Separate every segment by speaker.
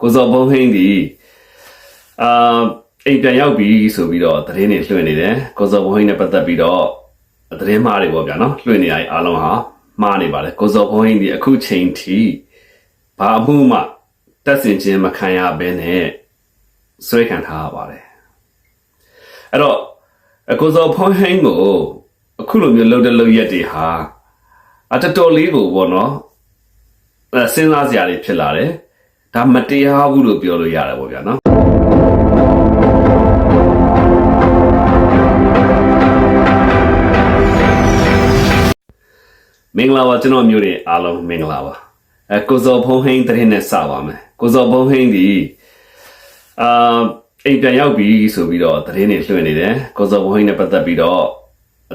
Speaker 1: ကိုစောဘုံဟင်းဒီအာအိမ်ပြန်ရောက်ပြီဆိုပြီးတော့သတင်းတွေလွှင့်နေတယ်ကိုစောဘုံဟင်းနဲ့ပတ်သက်ပြီးတော့သတင်းမှားတွေပေါ့ဗျာနော်လွှင့်နေရအားလုံးဟာမှားနေပါလေကိုစောဘုံဟင်းဒီအခုချိန်ထိဘာအမှုမှတက်စင်ခြင်းမခံရဘဲနဲ့ဆွဲခံထားရပါတယ်အဲ့တော့အကိုစောဘုံဟင်းကိုအခုလိုမျိုးလှုပ်တဲ့လှုပ်ရက်တွေဟာအတတော်လေးကိုပေါ့နော်အဲစဉ်းစားစရာတွေဖြစ်လာတယ် ဒါမတရားဘူးလို့ပြောလို့ရတယ်ပေါ့ဗျာနော်မင်္ဂလာပါကျွန်တော်မျိုးတွေအားလုံးမင်္ဂလာပါအဲကိုဇော်ဖုံးဟင်းတရင်နဲ့စပါမယ်ကိုဇော်ဖုံးဟင်းဒီအာအိမ်ပြန်ရောက်ပြီဆိုပြီးတော့သတင်းတွေလွှင့်နေတယ်ကိုဇော်ဖုံးဟင်းနဲ့ပတ်သက်ပြီးတော့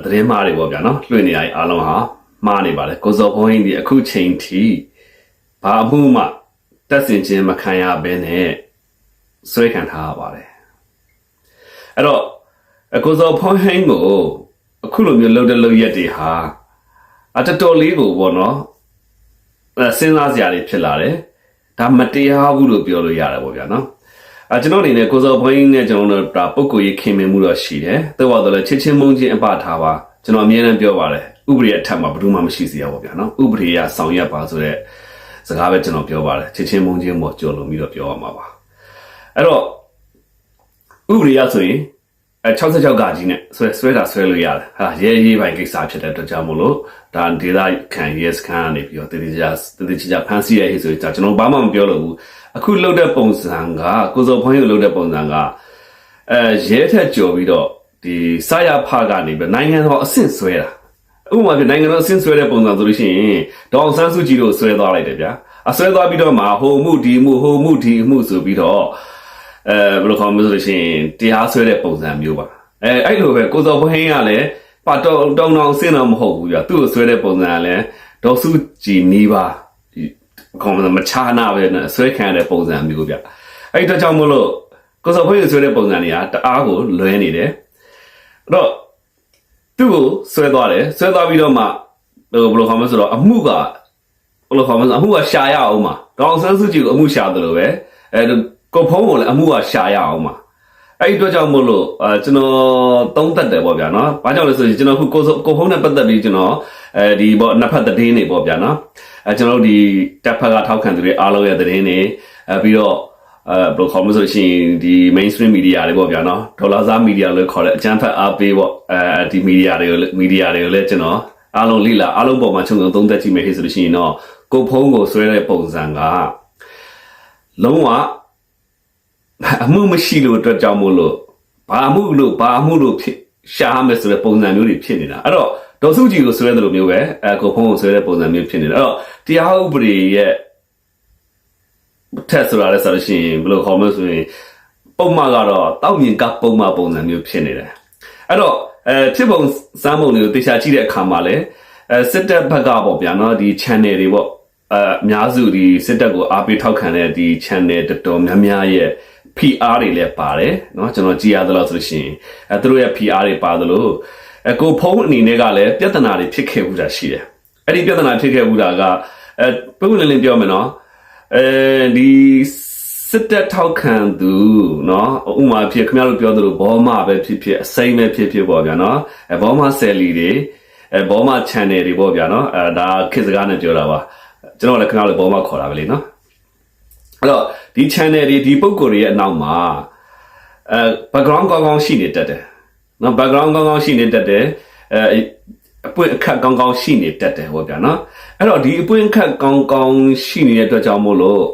Speaker 1: သတင်းမှားတွေပေါ့ဗျာနော်လွှင့်နေရအားလုံးဟာမှားနေပါလေကိုဇော်ဖုံးဟင်းဒီအခုချိန်ထိဘာအမှုမှ တက်စင်ခြင်းမခံရဘဲနဲ့ဆွဲခံထားရပါတယ်အဲ့တော့အကိုဇော်ဖုံးဟင်းကိုအခုလိုမျိုးလှုပ်တဲ့လှုပ်ရက်တွေဟာအတတော်လေးကိုပေါ့နော်အဲစဉ်းစားစရာတွေဖြစ်လာတယ်ဒါမတရားဘူးလို့ပြောလို့ရတယ်ပေါ့ဗျာနော်အဲကျွန်တော်အနေနဲ့ကိုစောဘွင်းနဲ့ကျွန်တော်တို့ဒါပုဂ္ဂိုလ်ရေးခင်မင်မှုတော့ရှိတယ်တော့တော့လည်းချစ်ချင်းမုန်းချင်းအပထားပါကျွန်တော်အမြဲတမ်းပြောပါတယ်ဥပဒေအထက်မှာဘယ်သူမှမရှိစေရပါဗျာနော်ဥပဒေရဆောင်ရွက်ပါဆိုတဲ့ စကားပဲကျွန်တော်ပြောပါတယ်ချစ်ချင်းမုန်းချင်းပေါ့ကြော်လွန်ပြီးတော့ပြောရမှာပါအဲ့တော့ဥပဒေရဆိုရင်အဲ66ကကြီးနဲ့ဆွဲဆွဲတာဆွဲလို့ရတယ်ဟာရဲရေးပိုင်းကိစ္စဖြစ်တဲ့အတွက်ကြောင့်မို့လို့ဒါဒေတာခံရဲစခန်းကနေပြီးတော့တတိကျတတိကျဖန်စီရဲဆိုရင်ကျွန်တော်ဘာမှမပြောလို့ဘူးအခုလှုပ်တဲ့ပုံစံကကိုစောဖွင့်ရလှုပ်တဲ့ပုံစံကအဲရဲထက်ကြော်ပြီးတော့ဒီစရဖကနေပြီးနိုင်ငံတော်အဆင့်ဆွဲတာ ဥပမာပြနိုင်ငံတော်အဆင့်ဆွဲတဲ့ပုံစံဆိုလို့ရှိရင်ဒေါအောင်ဆန်းစုကြည်တို့ဆွဲသွားလိုက်တယ်ဗျာအဆွဲသွားပြီးတော့မှဟိုမှုဒီမှုဟိုမှုဒီမှုဆိုပြီးတော့အဲဘယ်လိုခေါ်မလဲဆိုလို့ရှိရင်တရားဆွဲတဲ့ပုံစံမျိုးပါအဲအဲ့လိုပဲကိုစောဘဟင်းကလည်းပါတောင်းတောင်းတောင်းစင်းတော့မဟုတ်ဘူးပြသူ့ကိုဆွဲတဲ့ပုံစံကလည်းဒေါ်စုကြည်နီးပါခေါ်မလဲမချာနာပဲနဲ့ဆွဲခံရတဲ့ပုံစံမျိုးပြအဲ့ဒီတော့ကြောင့်မလို့ကိုစောဘဟင်းကိုဆွဲတဲ့ပုံစံတွေကတအားကိုလွဲနေတယ်အဲ့တော့ သူ့ကိုဆွဲသွားတယ်ဆွဲသွားပြီးတော့မှဟိုဘယ်လိုခေါ်မလဲဆိုတော့အမှုကဘယ်လိုခေါ်မလဲအမှုကရှာရအောင်မှာဒေါအောင်ဆန်းစုကြည်ကိုအမှုရှာတယ်လို့ပဲအဲကိုဖုံးကိုလည်းအမှုကရှာရအောင်မှာအဲ့ဒီအတွက်ကြောင့်မို့လို့အဲကျွန်တော်သုံးသက်တယ်ပေါ့ဗျာနော်။ဘာကြောင့်လဲဆိုရင်ကျွန်တော်ခုကိုကိုဖုံးနဲ့ပတ်သက်ပြီးကျွန်တော်အဲဒီပေါ့နှစ်ဖက်သတင်းတွေပေါ့ဗျာနော်။အဲကျွန်တော်တို့ဒီတက်ဖက်ကထောက်ခံသူတွေအားလုံးရဲ့သတင်းတွေအဲပြီးတော့ အဲဘယ်လိုခေါ်မလဲဆိုလို့ရှိရင်ဒီ mainstream media တွေပေါ့ဗျာနော်ဒေါ်လာစား media လို့ခေါ်တဲ့အကြမ်းဖက်အားပေးပေါ့အဲဒီ media တွေကို media တွေကိုလည်းကျွန်တော်အားလုံးလိလာအားလုံးပေါ်မှာခြုံငုံသုံးသက်ကြည့်မယ်ဆိုလို့ရှိရင်တော့ကိုဖုံးကိုဆွဲတဲ့ပုံစံကလုံးဝအမှုမရှိလို့အတွက်ကြောင့်မို့လို့ဘာမှုလို့ဘာမှုလို့ဖြစ်ရှားမယ်ဆိုတဲ့ပုံစံမျိုးတွေဖြစ်နေတာအဲ့တော့ဒေါ်စုကြည်ကိုဆွဲတယ်လို့မျိုးပဲအဲကိုဖုံးကိုဆွဲတဲ့ပုံစံမျိုးဖြစ်နေတာအဲ့တော့တရားဥပဒေရဲ့ ထက်ဆိုတာလဲဆိုလို့ရှိရင်ဘယ်လိုခေါ်မလဲဆိုရင်ပုံမှန်ကတော့တောက်မြင်ကပုံမှန်ပုံစံမျိုးဖြစ်နေတယ်အဲ့တော့အဲဖြစ်ပုံစမ်းပုံတွေကိုတေချာကြည့်တဲ့အခါမှာလဲအဲစစ်တပ်ဘက်ကပေါ့ဗျာနော်ဒီ channel တွေပေါ့အဲအများစုဒီစစ်တပ်ကိုအားပေးထောက်ခံတဲ့ဒီ channel တော်တော်များများရဲ့ PR တွေလည်းပါတယ်เนาะကျွန်တော်ကြည်ရသလားဆိုလို့ရှိရင်အဲသူတို့ရဲ့ PR တွေပါသလိုအကိုဖုံးအနေနဲ့ကလည်းပြဿနာတွေဖြစ်ခဲ့ဘူးတာရှိတယ်အဲ့ဒီပြဿနာဖြစ်ခဲ့ဘူးတာကအဲပုံလင်းလင်းပြောမယ်နော် အဲဒီစစ်တပ်ထောက်ခံသူเนาะဥမာဖြစ်ခင်ဗျားတို့ပြောသလိုဘောမပဲဖြစ်ဖြစ်အစိမ့်ပဲဖြစ်ဖြစ်ပေါ့ဗျာเนาะအဲဘောမဆယ်လီတွေအဲဘောမ channel တွေပေါ့ဗျာเนาะအဲဒါခေတ်စကားနဲ့ပြောတာပါကျွန်တော်လည်းခင်ဗျားတို့ဘောမခေါ်တာပဲလေเนาะအဲ့တော့ဒီ channel တွေဒီပုံကိုယ်တွေရဲ့အနောက်မှာအဲ background ကောင်းကောင်းရှိနေတတ်တယ်။နော် background ကောင်းကောင်းရှိနေတတ်တယ်။အဲ အပွင့်အခက်ကောင်းကောင်းရှိနေတတ်တယ်ဟောဗျာနော်။အဲ့တော့ဒီအပွင့်အခက်ကောင်းကောင်းရှိနေတဲ့အတွက်ကြောင့်မို့လို့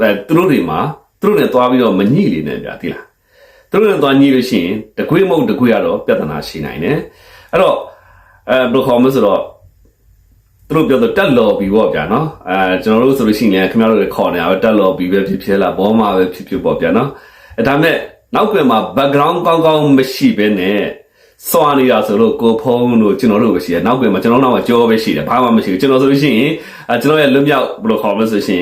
Speaker 1: အဲသူတို့တွေမှာသူတို့နဲ့သွားပြီးတော့မညှိလေနဲ့ဗျာဒီလား။သူတို့နဲ့သွားညှိလို့ရှိရင်တကွေးမဟုတ်တကွေးကတော့ပြဿနာရှိနိုင်တယ်။အဲ့တော့အဲဘယ်လိုခေါ်မလဲဆိုတော့သူတို့ပြောတော့တက်လော်ဘီပေါ့ဗျာနော်အဲကျွန်တော်တို့ဆိုလို့ရှိရင်ခင်ဗျားတို့လည်းခေါ်နေတာပဲတက်လော်ဘီပဲဖြစ်ဖြစ်လားဘောမှာပဲဖြစ်ဖြစ်ပေါ့ဗျာနော်အဲဒါမဲ့နောက်ကွယ်မှာ background ကောင်းကောင်းမရှိဘဲနဲ့ စွာနေတာဆိုလို့ကိုဖုံးတို့ကျွန်တော်တို့ပဲရှိတယ်နောက်ကွယ်မှာကျွန်တော်တို့ကကြောပဲရှိတယ်ဘာမှမရှိဘူးကျွန်တော်ဆိုလို့ရှိရင်အဲကျွန်တော်ရဲ့လွတ်မြောက်ဘယ်လိုခေါ်မလဲဆိုရှင်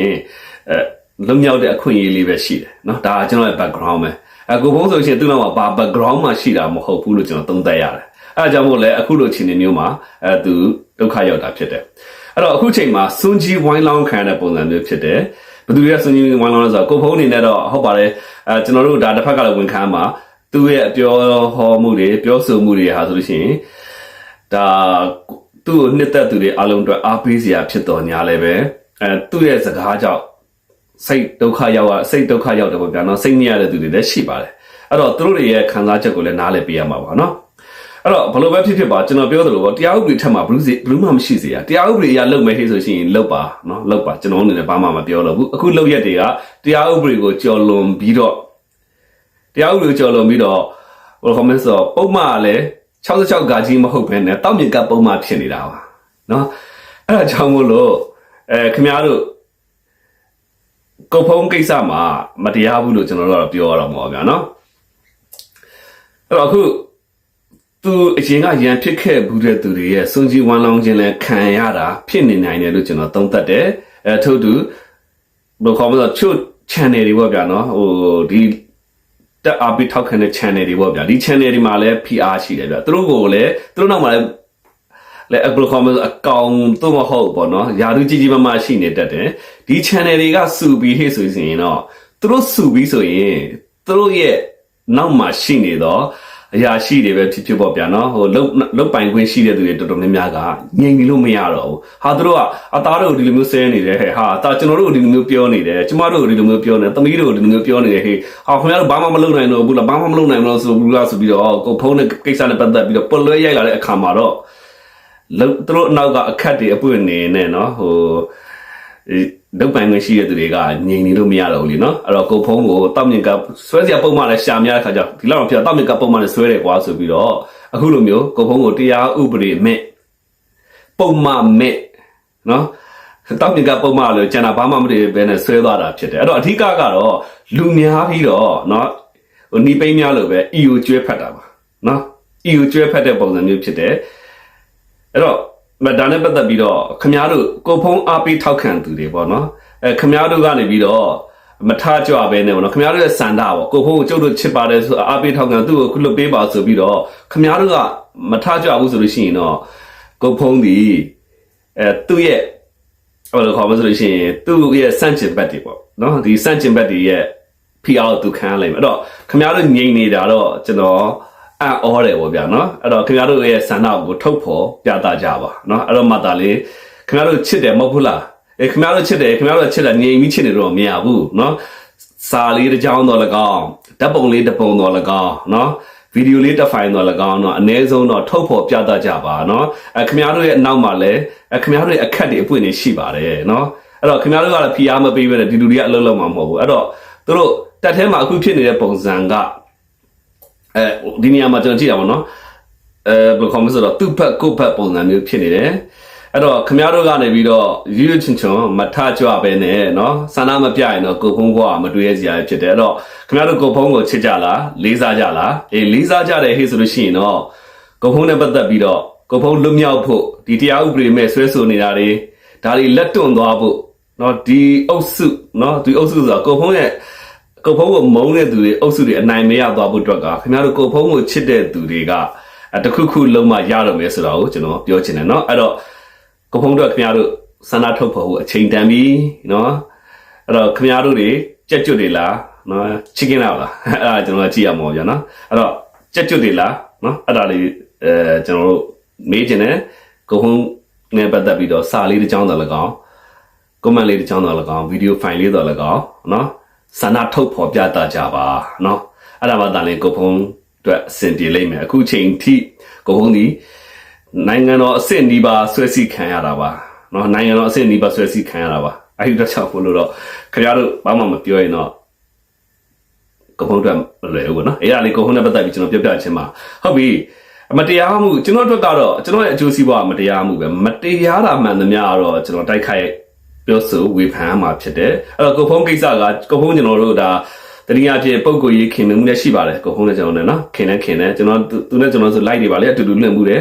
Speaker 1: အဲလွတ်မြောက်တဲ့အခွင့်အရေးလေးပဲရှိတယ်နော်ဒါကကျွန်တော်ရဲ့ background ပဲအဲကိုဖုံးဆိုရှင်သူ့နောက်မှာဘာ background မှရှိတာမဟုတ်ဘူးလို့ကျွန်တော်သုံးသပ်ရတယ်အဲအကြောင်းမို့လဲအခုလိုခြေနေမျိုးမှာအဲသူဒုက္ခရောက်တာဖြစ်တယ်အဲ့တော့အခုချိန်မှာစွန်ကြီးဝိုင်းလောင်းခံတဲ့ပုံစံမျိုးဖြစ်တယ်ဘယ်သူတွေကစွန့်ကြီးဝိုင်းလောင်းလဲဆိုတော့ကိုဖုံးအနေနဲ့တော့ဟုတ်ပါတယ်အဲကျွန်တော်တို့ဒါတစ်ဖက်ကလည်းဝန်ခံမှာ သူ့ရဲ့အပြောဟောမှုတွေပြောဆိုမှုတွေဟာဆိုလို့ရှိရင်ဒါသူ့ကိုနှစ်သက်သူတွေအလုံးအတွက်အားပေးစရာဖြစ်တော်ညာလည်းပဲအဲသူ့ရဲ့စကားကြောင့်စိတ်ဒုက္ခရောက်ရစိတ်ဒုက္ခရောက်တယ်ပေါ့ဗျာနော်စိတ်ညစ်ရတဲ့သူတွေလည်းရှိပါတယ်အဲ့တော့သူတို့တွေရဲ့ခံစားချက်ကိုလည်းနားလည်ပေးရမှာပါနော်အဲ့တော့ဘယ်လိုပဲဖြစ်ဖြစ်ပါကျွန်တော်ပြောသလိုပေါ့တရားဥပဒေထက်မှာဘလူးစီဘလူးမှမရှိစေရတရားဥပဒေအရလုပ်မယ်ဟေ့ဆိုရှင်လုပ်ပါနော်လုပ်ပါကျွန်တော်အနေနဲ့ဘာမှမပြောတော့ဘူးအခုလုပ်ရက်တွေကတရားဥပဒေကိုကြော်လွန်ပြီးတော့ တရားဥပဒေကိုကြော်လွန်ပြီးတော့ဘယ်လိုခေါ်မလဲဆိုတော့ပုံမှန်ကလည်း66ဂါကြီးမဟုတ်ဘဲနဲ့တောက်မြင်ကပုံမှန်ဖြစ်နေတာပါနော်အဲ့ဒါကြောင့်မို့လို့အဲခင်ဗျားတို့ကုတ်ဖုံးကိစ္စမှာမတရားဘူးလို့ကျွန်တော်တို့ကတော့ပြောရတော့မှာပါဗျာနော်အဲ့တော့အခုသူအရင်ကရန်ဖြစ်ခဲ့ဘူးတဲ့သူတွေရဲ့စွန်ကြီးဝမ်းလောင်းခြင်းလဲခံရတာဖြစ်နေနိုင်တယ်လို့ကျွန်တော်သုံးသပ်တယ်အဲထို့သူဘယ်လိုခေါ်မလဲချို့ channel တွေပေါ့ဗျာနော်ဟိုဒီ တက်အားပေးထောက်ခံတဲ့ channel တွေပေါ့ဗျာဒီ channel တွေမှာလည်း PR ရှိတယ်ဗျာသူတို့ကိုလည်းသူတို့နောက်မှာလည်းလဲအပလိုကောမအကောင်တော့မဟုတ်ပေါ့နော်ယာတူကြီးကြီးမားမားရှိနေတတ်တယ်ဒီ channel တွေကစုပြီးဟေ့ဆိုရင်တော့သူတို့စုပြီးဆိုရင်သူတို့ရဲ့နောက်မှာရှိနေတော့ အရာရှိတွေပဲဖြစ်ဖြစ်ပေါ့ဗျာနော်ဟိုလုတ်လုတ်ပိုင်ခွင့်ရှိတဲ့သူတွေတော်တော်များများကငြိမ်နေလို့မရတော့ဘူးဟာသူတို့ကအသားတို့ဒီလိုမျိုးဆဲနေတယ်ဟဲ့ဟာတာကျွန်တော်တို့ဒီလိုမျိုးပြောနေတယ်ကျမတို့ဒီလိုမျိုးပြောနေသမီးတို့ဒီလိုမျိုးပြောနေတယ်ဟေ့ဟာခင်ဗျားတို့ဘာမှမလုပ်နိုင်တော့ဘူးလားဘာမှမလုပ်နိုင်မလို့ဆိုဘူးလားဆိုပြီးတော့ကိုဖုန်းနဲ့ကိစ္စနဲ့ပတ်သက်ပြီးတော့ပွလွဲရိုက်လာတဲ့အခါမှာတော့သူတို့အနောက်ကအခက်တွေအပွင့်နေနဲ့နော်ဟို လုတ်ပိုင်ခွင့်ရှိတဲ့သူတွေကငြိမ်နေလို့မရတော့ဘူးလीနော်အဲ့တော့ကိုဖုန်းကိုတောက်မြင်ကဆွဲစရာပုံမှန်လဲရှာများတဲ့ခါကျဒီလောက်တော့ပြတောက်မြင်ကပုံမှန်လဲဆွဲတယ်ကွာဆိုပြီးတော့အခုလိုမျိုးကိုဖုန်းကိုတရားဥပဒေမဲ့ပုံမှန်မဲ့နော်တောက်မြင်ကပုံမှန်လို့ကျန်တာဘာမှမတည်ဘဲနဲ့ဆွဲသွားတာဖြစ်တယ်အဲ့တော့အဓိကကတော့လူများပြီးတော့နော်ဟိုနီးပိန်းများလို့ပဲ EU ကျွဲဖတ်တာပါနော် EU ကျွဲဖတ်တဲ့ပုံစံမျိုးဖြစ်တယ်အဲ့တော့မ ဒါနဲ့ပတ်သက်ပြီးတော့ခမားတို့ကိုဖုံးအားပေးထောက်ခံသူတွေပေါ့နော်အဲခမားတို့ကနေပြီးတော့မထကြွပဲနဲ့ပေါ့နော်ခမားတို့ရဲ့စန္ဒပေါ့ကိုဖုံးကိုကျုပ်တို့ချစ်ပါတယ်ဆိုအားပေးထောက်ခံသူ့ကိုခုလွတ်ပေးပါဆိုပြီးတော့ခမားတို့ကမထကြွဘူးဆိုလို့ရှိရင်တော့ကိုဖုံးဒီအဲသူ့ရဲ့ဟိုလိုခေါ်မဆိုလို့ရှိရင်သူ့ရဲ့စန့်ကျင်ဘက်တွေပေါ့နော်ဒီစန့်ကျင်ဘက်တွေရဲ့ PR သူခံရလိမ့်မယ်အဲ့တော့ခမားတို့ငြိမ်နေတာတော့ကျွန်တော် အံ့ဩတယ်ပေါ့ဗျာနော်အဲ့တော့ခင်ဗျားတို့ရဲ့ဆန္ဒကိုထုတ်ဖော်ပြသကြပါနော်အဲ့တော့မှသာလေခင်ဗျားတို့ချစ်တယ်မဟုတ်ဘူးလားအဲခင်ဗျားတို့ချစ်တယ်ခင်ဗျားတို့ချစ်တယ်ငြိမ်ပြီးချစ်နေတော့မရဘူးနော်စာလေးတစ်ကြောင်းတော့၎င်းဓာတ်ပုံလေးတစ်ပုံတော့၎င်းနော်ဗီဒီယိုလေးတစ်ဖိုင်တော့၎င်းတော့အ ਨੇ ဆုံးတော့ထုတ်ဖော်ပြသကြပါနော်အဲခင်ဗျားတို့ရဲ့အနောက်မှာလည်းအဲခင်ဗျားတို့ရဲ့အခက်တွေအပွင့်တွေရှိပါတယ်နော်အဲ့တော့ခင်ဗျားတို့ကလည်း PR မပေးဘဲနဲ့ဒီလူတွေကအလုပ်လုပ်မှာမဟုတ်ဘူးအဲ့တော့သူတို့တက်ထဲမှာအခုဖြစ်နေတဲ့ပုံစံက အဲဒီနေရာမှာကျွန်တော်ကြည့်ရပါတော့အဲဘယ်လိုခေါ်မလဲဆိုတော့သူ့ဘက်ကိုယ့်ဘက်ပုံစံမျိုးဖြစ်နေတယ်အဲ့တော့ခမရတို့ကနေပြီးတော့ရွရွချွန်ချွန်မထကြွပဲနဲ့เนาะဆန္ဒမပြရင်တော့ကိုဖုံးဘွားမတွေ့ရစရာဖြစ်တယ်အဲ့တော့ခမရတို့ကိုဖုံးကိုချစ်ကြလားလေးစားကြလားအေးလေးစားကြတယ်ဟေ့ဆိုလို့ရှိရင်တော့ကိုဖုံးနဲ့ပတ်သက်ပြီးတော့ကိုဖုံးလွတ်မြောက်ဖို့ဒီတရားဥပဒေမဲ့ဆွဲဆိုနေတာတွေဒါတွေလက်တွန့်သွားဖို့เนาะဒီအုပ်စုเนาะဒီအုပ်စုဆိုတာကိုဖုံးရဲ့ ကိုဖုံးကိုမုန်းတဲ့သူတွေအုပ်စုတွေအနိုင်မရသွားဖို့အတွက်ကခင်ဗျားတို့ကိုဖုံးကိုချစ်တဲ့သူတွေကတခုခုလုံးမရတော့မယ်ဆိုတာကိုကျွန်တော်ပြောချင်တယ်เนาะအဲ့တော့ကိုဖုံးတို့ခင်ဗျားတို့ဆန္ဒထုတ်ဖော်ဖို့အချိန်တန်ပြီเนาะအဲ့တော့ခင်ဗျားတို့တွေကြက်ကျွတ်တွေလားเนาะချစ်ကင်းလားလားအဲ့ဒါကျွန်တော်ကြည့်ရမှာဗျာเนาะအဲ့တော့ကြက်ကျွတ်တွေလားเนาะအဲ့ဒါလေးအဲကျွန်တော်တို့မေးချင်တယ်ကိုဖုံးနဲ့ပတ်သက်ပြီးတော့စာလေးတစ်ကြောင်းတော့၎င်း comment လေးတစ်ကြောင်းတော့၎င်းဗီဒီယိုဖိုင်လေးတော့၎င်းเนาะ ဆန္ဒထုတ်ဖော်ပြသကြပါเนาะအဲ့ဒါမှတန်လေကိုဖုံးအတွက်အဆင်ပြေလိမ့်မယ်အခုချိန်ထိကိုဖုံးဒီနိုင်ငံတော်အဆင့်ဒီပါဆွဲစီခံရတာပါเนาะနိုင်ငံတော်အဆင့်ဒီပါဆွဲစီခံရတာပါအဲ့ဒီတော့ချက်ဖို့လို့တော့ခင်ဗျားတို့ဘာမှမပြောရင်တော့ကိုဖုံးအတွက်မလွယ်ဘူးเนาะအဲ့ဒါလေးကိုဖုံးနဲ့ပတ်သက်ပြီးကျွန်တော်ပြောပြချင်ပါဟုတ်ပြီမတရားမှုကျွန်တော်တို့ကတော့ကျွန်တော်ရဲ့အကျိုးစီးပွားမတရားမှုပဲမတရားတာမှန်သမျှတော့ကျွန်တော်တိုက်ခိုက် ပြောဆိုဝေဖန်မှာဖြစ်တယ်အဲ့တော့ကိုဖုံးကိစ္စကကိုဖုံးကျွန်တော်တို့ဒါတတိယအဖြစ်ပုံကိုရေးခင်မှုနဲ့ရှိပါတယ်ကိုဖုံးနဲ့ကျွန်တော်နဲ့နော်ခင်နဲ့ခင်နဲ့ကျွန်တော်သူနဲ့ကျွန်တော်ဆိုလိုက်နေပါလေအတူတူလွင့်မှုတယ်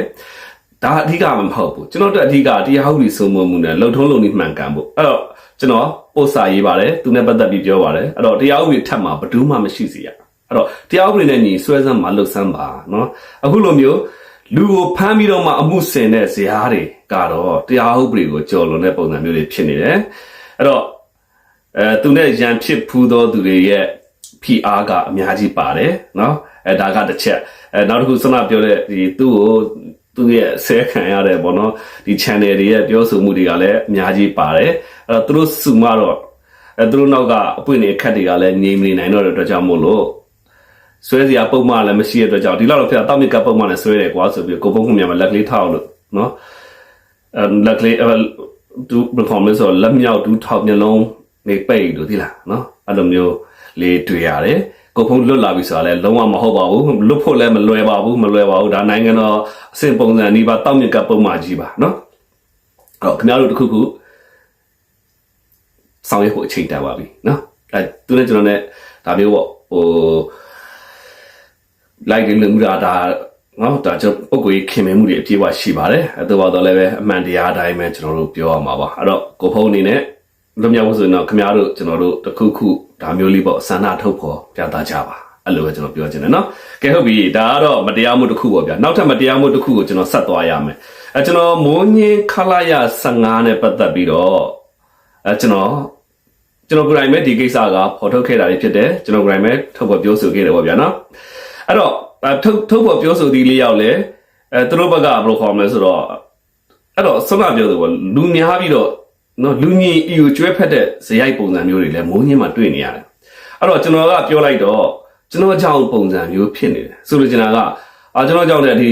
Speaker 1: ဒါအဓိကမဟုတ်ဘူးကျွန်တော်တို့အဓိကတရားဟုတ်ပြီးစုံမမှုနဲ့လုံထုံးလုံနည်းမှန်ကန်ဖို့အဲ့တော့ကျွန်တော်ပို့စာရေးပါတယ်သူနဲ့ပတ်သက်ပြီးပြောပါတယ်အဲ့တော့တရားဥပဒေထပ်မှာဘယ်သူမှမရှိစေရအဲ့တော့တရားဥပဒေနဲ့ညီဆွဲစမ်းမှာလှုပ်ဆမ်းပါနော်အခုလိုမျိုး လူကိုဖမ်းပြီးတော့မှအမှုဆင်တဲ့ဇာတ်တွေကတော့တရားဥပဒေကိုကျော်လွန်တဲ့ပုံစံမျိုးတွေဖြစ်နေတယ်အဲ့တော့အဲသူနဲ့ရန်ဖြစ်ဖူးသောသူတွေရဲ့ဖိအားကအများကြီးပါတယ်နော်အဲဒါကတစ်ချက်အဲနောက်တစ်ခုဆမပြောတဲ့ဒီသူ့ကိုသူ့ရဲ့ဆဲခံရတဲ့ပေါ့နော်ဒီ channel တွေရဲ့ပြောဆိုမှုတွေကလည်းအများကြီးပါတယ်အဲသူတို့စုမတော့အဲသူတို့နောက်ကအပွင့်တွေအခက်တွေကလည်းငြိမ်နေနိုင်တော့တဲ့အတွက်ကြောင့်မို့လို့ ဆွဲစရာပုံမှန်လည်းမရှိတဲ့အတွက်ကြောင့်ဒီလောက်တော့ဖြစ်တာတောက်မြစ်ကပုံမှန်လည်းဆွဲတယ်ကွာဆိုပြီးကိုပုံခုမြန်မှာလက်ကလေးထောက်လို့နော်အဲလက်ကလေးအဲဒူဘယ်ကောင်လဲဆိုတော့လက်မြောက်ဒူးထောက်မျက်လုံးနေပိတ်လို့ဒီလားနော်အဲ့လိုမျိုးလေးတွေ့ရတယ်ကိုဖုံးလွတ်လာပြီဆိုတာလည်းလုံးဝမဟုတ်ပါဘူးလွတ်ဖို့လည်းမလွယ်ပါဘူးမလွယ်ပါဘူးဒါနိုင်ငံတော်အဆင့်ပုံစံဒီပါတောက်မြစ်ကပုံမှန်ကြီးပါနော်အဲ့တော့ခင်ဗျားတို့တစ်ခုခုဆောင်ရွက်ဖို့အချိန်တန်ပါပြီနော်အဲသူနဲ့ကျွန်တော်နဲ့ဒါမျိုးပေါ့ဟို like တွေလူတာဒါနော်ဒါကျွန်တော်ပုံကိုယ်ခင်မင်မှုတွေအပြည့်အဝရှိပါတယ်အဲတော့တော့လည်းပဲအမှန်တရားအတိုင်းပဲကျွန်တော်တို့ပြောရမှာပါအဲ့တော့ကိုဖုန်းအနေနဲ့လွတ်မြောက်ဖို့ဆိုရင်တော့ခင်ဗျားတို့ကျွန်တော်တို့တစ်ခုခုဒါမျိုးလေးပေါ့ဆန္ဒထုတ်ဖို့ပြသကြပါအဲ့လိုပဲကျွန်တော်ပြောချင်တယ်နော်ကဲဟုတ်ပြီဒါကတော့မတရားမှုတစ်ခုပေါ့ဗျာနောက်ထပ်မတရားမှုတစ်ခုကိုကျွန်တော်ဆက်သွားရမယ်အဲကျွန်တော်မိုးညင်းခလာရ15နဲ့ပတ်သက်ပြီးတော့အဲကျွန်တော်ကျွန်တော်ကိုယ်တိုင်ပဲဒီကိစ္စကဖော်ထုတ်ခဲ့တာတွေဖြစ်တယ်ကျွန်တော်ကိုယ်တိုင်ပဲထုတ်ဖော်ပြောဆိုခဲ့တယ်ပေါ့ဗျာနော် အဲ့တော့အဲထုတ်ထုတ်ဖော်ပြောဆိုသီးလေးရောက်လဲအဲသူတို့ဘက်ကဘယ်လိုခေါ်မလဲဆိုတော့အဲ့တော့ဆွမ်းမပြောသူပေါ့လူများပြီးတော့နော်လူညီအီကိုကျွဲဖက်တဲ့ဇယိုက်ပုံစံမျိုးတွေလည်းမိုးညင်းမှာတွေ့နေရတယ်အဲ့တော့ကျွန်တော်ကပြောလိုက်တော့ကျွန်တော်ကြောင့်ပုံစံမျိုးဖြစ်နေတယ်ဆိုလိုချင်တာကအာကျွန်တော်ကြောင့်လည်းဒီ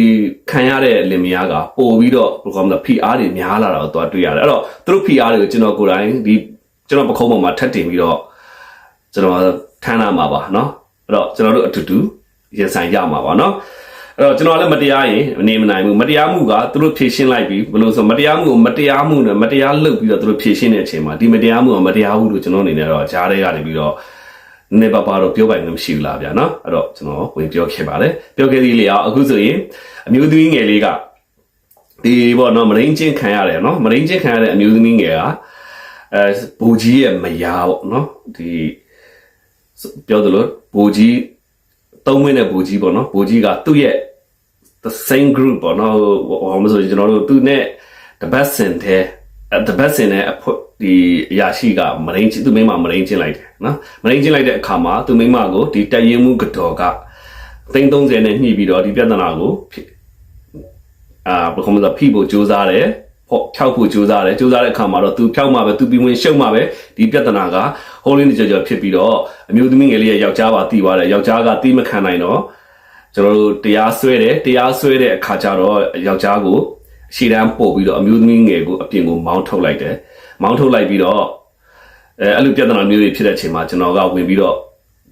Speaker 1: ခံရတဲ့လင်မယားကပို့ပြီးတော့ဘယ်လိုခေါ်မလဲ PR တွေများလာတာကိုသွားတွေ့ရတယ်အဲ့တော့သူတို့ PR တွေကိုကျွန်တော်ကိုယ်တိုင်ဒီကျွန်တော်ပခုံးပေါ်မှာထပ်တင်ပြီးတော့ကျွန်တော်ထမ်းလာမှာပါเนาะအဲ့တော့ကျွန်တော်တို့အတူတူ ရင်ဆိုင်ရမှာပါเนาะအဲ့တော့ကျွန်တော်လည်းမတရားရင်နေမနိုင်ဘူးမတရားမှုကသူတို့ဖြည့်ရှင်းလိုက်ပြီးဘယ်လိုဆိုမတရားမှုကိုမတရားမှုနဲ့မတရားလုပ်ပြီးတော့သူတို့ဖြည့်ရှင်းတဲ့အချိန်မှာဒီမတရားမှုကမတရားဘူးလို့ကျွန်တော်အနေနဲ့တော့ကြားထဲကနေပြီးတော့နေပါပါတော့ပြောပိုင်လို့မရှိဘူးလားဗျာเนาะအဲ့တော့ကျွန်တော်ဝင်ပြောခဲ့ပါတယ်ပြောခဲ့သေးလေအောင်အခုဆိုရင်အမျိုးသမီးငယ်လေးကဒီပေါ့နော်မရင်းချင်းခံရတယ်နော်မရင်းချင်းခံရတဲ့အမျိုးသမီးငယ်ကအဲဘူကြီးရဲ့မယားပေါ့နော်ဒီပြောသလိုဘူကြီး သုံးဝင်းတဲ့ဘူကြီးပေါ့နော်ဘူကြီးကသူ့ရဲ့ the same group ပေါ့နော်ဟိုမဆိုကျွန်တော်တို့သူနဲ့ the best in တဲ့ the best in နဲ့အဖွဒီအရာရှိကမရင်းချင်းသူမိမမရင်းချင်းလိုက်တယ်နော်မရင်းချင်းလိုက်တဲ့အခါမှာသူမိမကိုဒီတက်ရင်မှုကတော်ကသိန်း30နဲ့ညှိပြီးတော့ဒီပြဿနာကိုအာဘယ်လိုမှမဖိဖို့ကြိုးစားတယ် ပေါ့ဖြောက်ဖို့ကြိုးစားတယ်ကြိုးစားတဲ့အခါမှာတော့သူဖြောက်မှာပဲသူပြီးဝင်ရှုံမှာပဲဒီပြဿနာကဟိုးလင်းကြော်ကြော်ဖြစ်ပြီးတော့အမျိုးသမီးငယ်လေးရဲ့ယောက်ျားပါတီးသွားတယ်ယောက်ျားကတီးမခံနိုင်တော့ကျွန်တော်တို့တရားစွဲတယ်တရားစွဲတဲ့အခါကျတော့ယောက်ျားကိုအရှိတန်းပို့ပြီးတော့အမျိုးသမီးငယ်ကိုအပြင်ကိုမောင်းထုတ်လိုက်တယ်မောင်းထုတ်လိုက်ပြီးတော့အဲအဲ့လိုပြဿနာမျိုးတွေဖြစ်တဲ့အချိန်မှာကျွန်တော်ကဝင်ပြီးတော့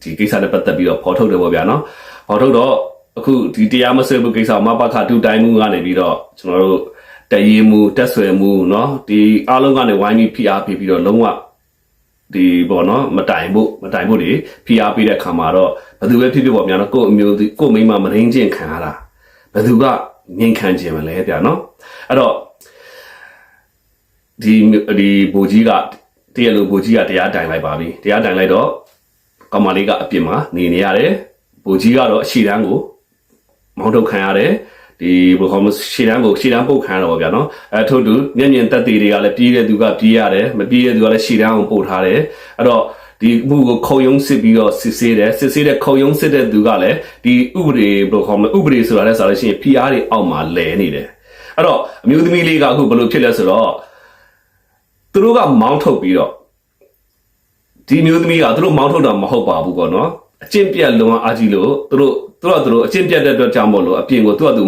Speaker 1: ဒီကိစ္စနဲ့ပတ်သက်ပြီးတော့ဖော်ထုတ်တယ်ပေါ့ဗျာနော်ဖော်ထုတ်တော့အခုဒီတရားမဆွဲဘူးကိစ္စမပခတူတိုင်းမှုကနေပြီးတော့ကျွန်တော်တို့ တည်ရင်မှုတက်ဆွဲမှုเนาะဒီအားလုံးကနေဝိုင်းပြီးဖိအားပေးပြီးတော့လုံးဝဒီပေါ့နော်မတိုင်ဖို့မတိုင်ဖို့တွေဖိအားပေးတဲ့ခါမှာတော့ဘယ်သူပဲဖြစ်ဖြစ်ပေါ့ဗျာနော်ကို့အမျိုးကို့မိန်းမမရင်းချင်းခံရတာဘယ်သူကငင်ခံခြင်းမလဲဗျာနော်အဲ့တော့ဒီဒီဘူကြီးကတရလိုဘူကြီးကတရားတိုင်လိုက်ပါပြီတရားတိုင်လိုက်တော့ကောင်မလေးကအပြင်မှာနေနေရတယ်ဘူကြီးကတော့အရှိတန်းကိုမောင်းထုတ်ခံရတယ် ဒီဘယ်လိုမှရှေ့တန်းကိုရှေ့တန်းပုတ်ခံရတော့ဗျာနော်အဲထို့တူမျက်မြင်တက်သေးတွေကလည်းပြေးတဲ့သူကပြေးရတယ်မပြေးတဲ့သူကလည်းရှေ့တန်းကိုပို့ထားတယ်အဲ့တော့ဒီမှုကိုခုံရုံးစစ်ပြီးတော့စစ်ဆေးတယ်စစ်ဆေးတဲ့ခုံရုံးစစ်တဲ့သူကလည်းဒီဥပဒေဘယ်လိုခေါ်မလဲဥပဒေဆိုတာလည်းဆိုလို့ရှိရင် PR တွေအောက်မှာလဲနေတယ်အဲ့တော့အမျိုးသမီးလေးကအခုဘယ်လိုဖြစ်လဲဆိုတော့သူတို့ကမောင်းထုတ်ပြီးတော့ဒီမျိုးသမီးကသူတို့မောင်းထုတ်တာမဟုတ်ပါဘူးပေါ့နော် အကျင့်ပြတ်လုံးအားကြီးလို့သူတို့သူတို့ကသူတို့အကျင့်ပြတ်တဲ့အတွက်ကြောင့်မို့လို့အပြင်ကိုသူကသူ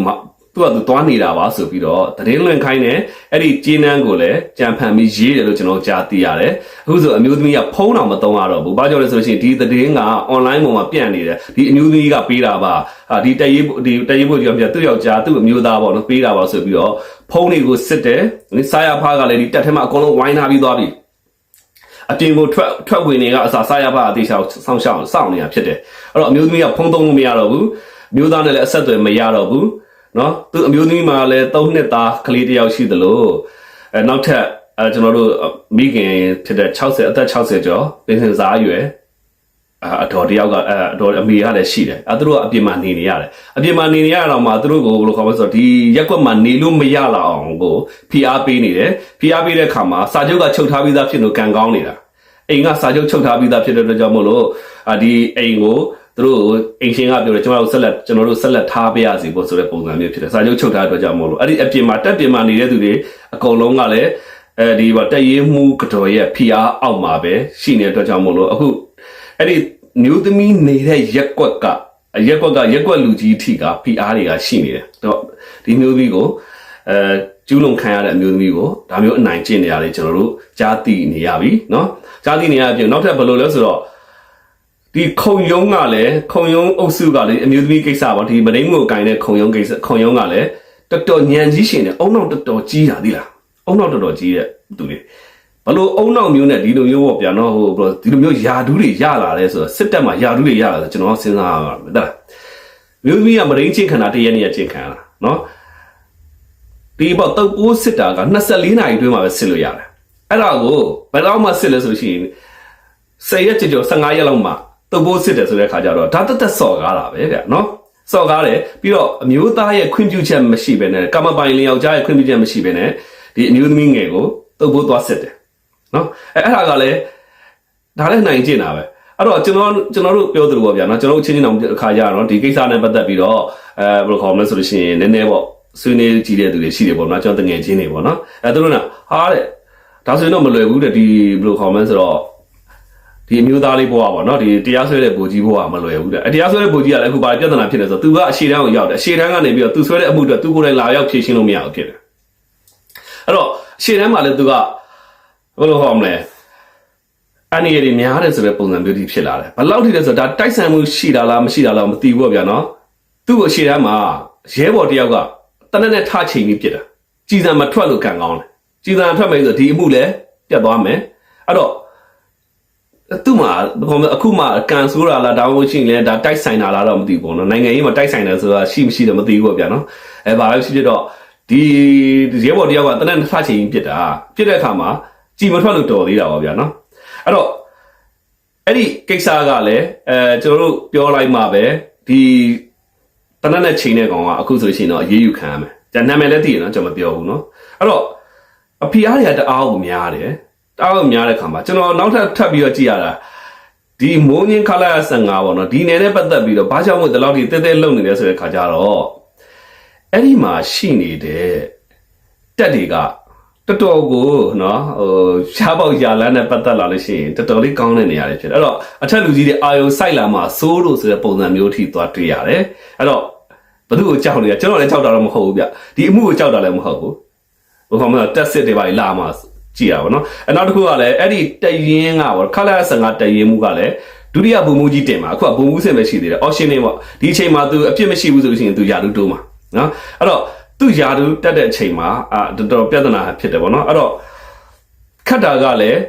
Speaker 1: သူကသူသွားနေတာပါဆိုပြီးတော့သတင်းလွင်ခိုင်းတယ်အဲ့ဒီကျင်းနှန်းကိုလည်းကြံဖန်ပြီးရေးတယ်လို့ကျွန်တော်ကြားသိရတယ်အခုဆိုအမျိုးသမီးကဖုန်းတော်မသုံးရတော့ဘူးဘာကြောင့်လဲဆိုလို့ရှိရင်ဒီသတင်းက online ပေါ်မှာပြန့်နေတယ်ဒီအမျိုးသမီးကပေးတာပါဟာဒီတရေးဒီတရေးဖို့ကြောင့်ပြသူ့ယောက်ျားသူ့အမျိုးသားပေါ့နော်ပေးတာပါဆိုပြီးတော့ဖုန်းတွေကိုစစ်တယ်စားရဖားကလည်းဒီတက်ထဲမှာအကုန်လုံးဝိုင်းထားပြီးသွားပြီ အပြင်ကိုထွက်ထွက်ဝင်နေကအစာစားရပါအသေးချောင်းဆောင်းရှောင်းစောင့်နေတာဖြစ်တယ်အဲ့တော့အမျိုးသမီးကဖုန်းသုံးလို့မရတော့ဘူးမျိုးသားနဲ့လည်းအဆက်အသွယ်မရတော့ဘူးနော်သူအမျိုးသမီးမှာလည်း၃နှစ်သားကလေးတစ်ယောက်ရှိသလိုအဲနောက်ထပ်အဲကျွန်တော်တို့မိခင်ဖြစ်တဲ့60အသက်60ကျော်ပြင်စင်စားရွယ် အတော်တယောက်ကအဲအတော်အမေကလည်းရှိတယ်အဲသူတို့ကအပြင်မှာနေနေရတယ်အပြင်မှာနေနေရတော့မှသူတို့ကိုဘယ်လိုခေါ်မလဲဆိုတော့ဒီရက်ကွက်မှာနေလို့မရလောက်အောင်ကိုဖိအားပေးနေတယ်ဖိအားပေးတဲ့ခါမှာစာချုပ်ကချုပ်ထားပြီးသားဖြစ်လို့ကံကောင်းနေတာအိမ်ကစာချုပ်ချုပ်ထားပြီးသားဖြစ်တဲ့အတွက်ကြောင့်မို့လို့အာဒီအိမ်ကိုသူတို့အိမ်ရှင်ကပြောတယ်ကျွန်တော်တို့ဆက်လက်ကျွန်တော်တို့ဆက်လက်ထားပေးရစီဖို့ဆိုတဲ့ပုံစံမျိုးဖြစ်တယ်စာချုပ်ချုပ်ထားတဲ့အတွက်ကြောင့်မို့လို့အဲ့ဒီအပြင်မှာတက်ပြင်မှာနေတဲ့သူတွေအကုန်လုံးကလည်းအဲဒီဘာတက်ရေးမှုကတော်ရဲ့ PR အောက်မှာပဲရှိနေတဲ့အတွက်ကြောင့်မို့လို့အခု အဲ့ဒီမျိုးသမီးနေတဲ့ရက်ကွက်ကရက်ကွက်ကရက်ကွက်လူကြီးအထိက PR တွေကရှိနေတယ်တော့ဒီမျိုးသမီးကိုအဲကျူးလွန်ခံရတဲ့အမျိုးသမီးကိုဒါမျိုးအနိုင်ကျင့်နေရတယ်ကျွန်တော်တို့ကြားသိနေရပြီเนาะကြားသိနေရပြင်နောက်ထပ်ဘယ်လိုလဲဆိုတော့ဒီခုံယုံကလည်းခုံယုံအုပ်စုကလည်းအမျိုးသမီးကိစ္စပေါ့ဒီမရင်းမှုကိုကင်တဲ့ခုံယုံကိစ္စခုံယုံကလည်းတော်တော်ညံကြီးရှင်တယ်အုံနောက်တော်တော်ကြီးတာသိလားအုံနောက်တော်တော်ကြီးတဲ့သူတွေ ဘလို့အုံနောက်မျိုးနဲ့ဒီလိုမျိုးပေါ့ဗျာနော်ဟိုဘလို့ဒီလိုမျိုးယာဒူးတွေရလာတယ်ဆိုတော့စစ်တပ်မှာယာဒူးတွေရလာဆိုကျွန်တော်စဉ်းစားရမှာတဲ့လားမျိုးသမီးကမရင်းချင်းခန္ဓာတရက်နေ့ချင်းခံရတာနော်ဒီပေါ့တုပ်ပိုးစစ်တာက24နာရီအတွင်းမှာပဲစစ်လို့ရတယ်အဲ့ဒါကိုဘယ်တော့မှစစ်လဲဆိုလို့ရှိရင်10ရက်ကြော်15ရက်လောက်မှတုပ်ပိုးစစ်တယ်ဆိုတဲ့ခါကျတော့ဒါတက်တက်စော်ကားတာပဲဗျနော်စော်ကားတယ်ပြီးတော့အမျိုးသားရဲ့ခွင့်ပြုချက်မရှိဘဲနဲ့ကမ္မပိုင်လင်ယောက်ျားရဲ့ခွင့်ပြုချက်မရှိဘဲနဲ့ဒီအမျိုးသမီးငယ်ကိုတုပ်ပိုးသွားစစ်တယ် နော်အဲ့အဲ့ဒါကလည်းဒါလည်းနိုင်ကျင်တာပဲအဲ့တော့ကျွန်တော်ကျွန်တော်တို့ပြောသလိုပေါ့ဗျာနော်ကျွန်တော်တို့ချင်းချင်းအောင်အခါကြတော့ဒီကိစ္စနဲ့ပတ်သက်ပြီးတော့အဲဘယ်လိုခေါ်မလဲဆိုလို့ရှိရင်နည်းနည်းပေါ့ဆွေးနွေးကြည့်တဲ့သူတွေရှိတယ်ပေါ့နော်ကျွန်တော်တငယ်ချင်းတွေပေါ့နော်အဲသူတို့ကဟာတဲ့ဒါဆိုရင်တော့မလွယ်ဘူးတဲ့ဒီဘယ်လိုခေါ်မလဲဆိုတော့ဒီအမျိုးသားလေးဘဝပေါ့နော်ဒီတရားစွဲတဲ့ဘူကြီးဘဝမလွယ်ဘူးတဲ့အတရားစွဲတဲ့ဘူကြီးကလည်းအခုဘာပြဿနာဖြစ်လဲဆိုတော့သူကအရှေ့တန်းကိုရောက်တယ်အရှေ့တန်းကနေပြီးတော့သူဆွဲတဲ့အမှုတွေသူကိုယ်တိုင်လာရောက်ဖြေရှင်းလို့မရဘူးဖြစ်တယ်အဲ့တော့အရှေ့တန်းမှာလည်းသူက ဘယ်လိုခေါ်မလဲအနေရည်များတယ်ဆိုတဲ့ပုံစံမျိုးကြီးဖြစ်လာတယ်ဘယ်လောက်ထိလဲဆိုတော့ဒါတိုက်ဆိုင်မှုရှိတာလားမရှိတာလားမသိဘူးပေါ့ဗျာနော်သူ့ကိုအရှေ့တန်းမှာရဲဘော်တယောက်ကတနက်နဲ့ထချိန်ပြီးပြစ်တာကြည်စံမထွက်လို့ခံကောင်းတယ်ကြည်စံထွက်မယ်ဆိုဒီအမှုလည်းပြတ်သွားမယ်အဲ့တော့သူ့မှာဘယ်လိုအခုမှကန်ဆိုးတာလားဒါမှမဟုတ်ရှင်လဲဒါတိုက်ဆိုင်တာလားတော့မသိဘူးပေါ့နော်နိုင်ငံရေးမှာတိုက်ဆိုင်တယ်ဆိုတာရှိမရှိတော့မသိဘူးပေါ့ဗျာနော်အဲဘာလို့ရှိဖြစ်တော့ဒီရဲဘော်တယောက်ကတနက်နဲ့ထချိန်ပြီးပြစ်တာပြစ်တဲ့အခါမှာ ကြည်မထွက်လို့တော်သေးတာပေါ့ဗျာနော်အဲ့တော့အဲ့ဒီကိစ္စကလည်းအဲကျွန်တော်တို့ပြောလိုက်မှပဲဒီတနက်နဲ့ချိန်တဲ့ကောင်ကအခုဆိုရှင်တော့အရေးယူခံရမယ်။ဒါနာမည်လည်းသိရနော်ကျွန်တော်မပြောဘူးနော်။အဲ့တော့အဖီအားတွေကတအားကိုများတယ်။တအားကိုများတဲ့ခါမှာကျွန်တော်နောက်ထပ်ထပ်ပြီးတော့ကြည့်ရတာဒီမိုးငင်းခလာရ15ပေါ့နော်ဒီနယ်နဲ့ပတ်သက်ပြီးတော့ဘာကြောင့်မို့ဒီလောက်ထိတဲတဲလုံနေလဲဆိုတဲ့ခါကျတော့အဲ့ဒီမှာရှိနေတဲ့တက်တွေက တော်တော်ကိုနော်ဟိုရှားပေါက်ရာလန်းနဲ့ပတ်သက်လာလို့ရှိရင်တော်တော်လေးကောင်းတဲ့နေရာတွေဖြစ်တယ်အဲ့တော့အထက်လူကြီးတွေအာယုံစိုက်လာမှစိုးလို့ဆိုတဲ့ပုံစံမျိုးထိသွားတွေ့ရတယ်အဲ့တော့ဘသူ့ကိုကြောက်နေရကျွန်တော်လည်းကြောက်တာတော့မဟုတ်ဘူးဗျဒီအမှုကိုကြောက်တာလည်းမဟုတ်ဘူးဟိုကောင်မတက်စစ်တွေပါလာမှကြည်ရပါတော့အဲ့နောက်တစ်ခုကလည်းအဲ့ဒီတရင်ကပေါ့ခလာ15တရင်မှုကလည်းဒုတိယဘုံမူကြီးတင်မှာအခုကဘုံမူစင်ပဲရှိသေးတယ်အော်ရှင်နေပေါ့ဒီအချိန်မှာ तू အပြစ်မရှိဘူးဆိုလို့ရှိရင် तू ယာလူတိုးမှာနော်အဲ့တော့ သူ့ယာတူတက်တဲ့အချိန်မှာအာတော်တော်ပြဿနာဖြစ်တယ်ဗောနော်အဲ့တော့ခတ်တာကလည်း